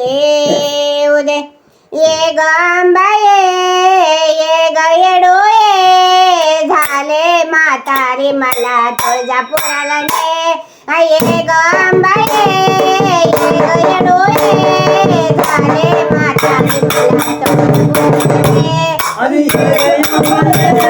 दे उदे ये गंबाये ये गयडो झाले म्हातारी मला तुळजापुराला ने आ, ये गंबाये ये गयडो झाले म्हातारी मला तुळजापुराला ने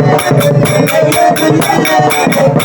Thank you.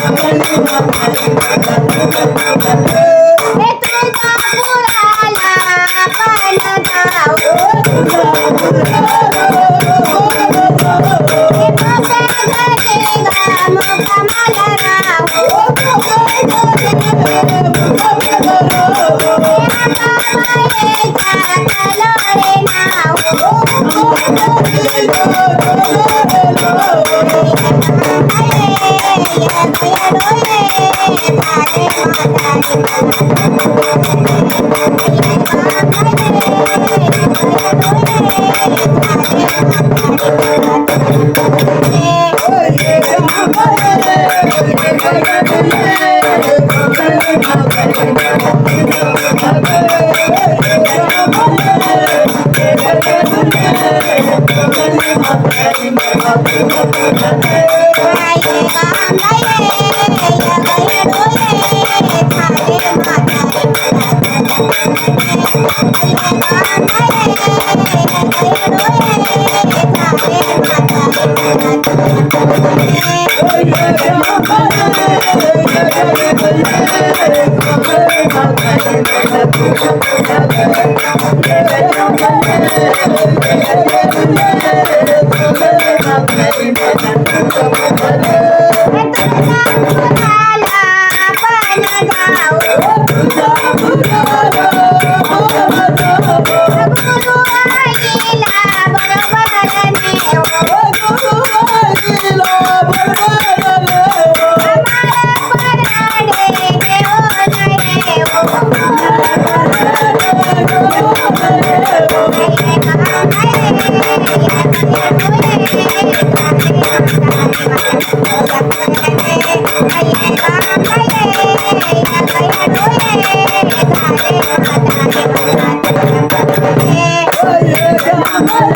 không bao giờ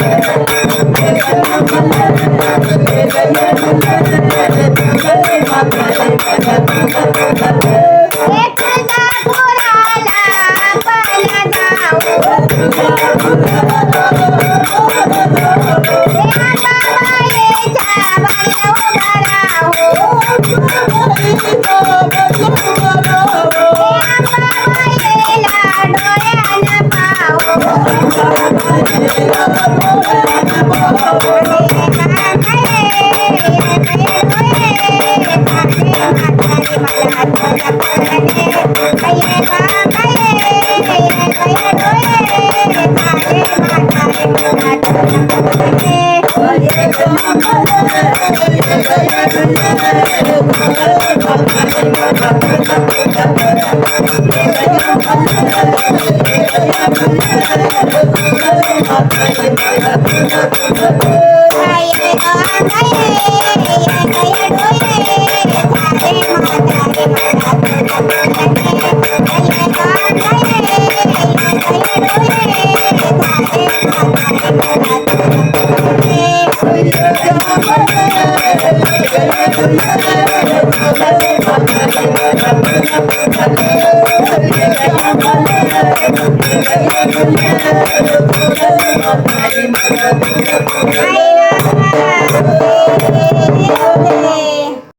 Thank you. Thank you. Thank you.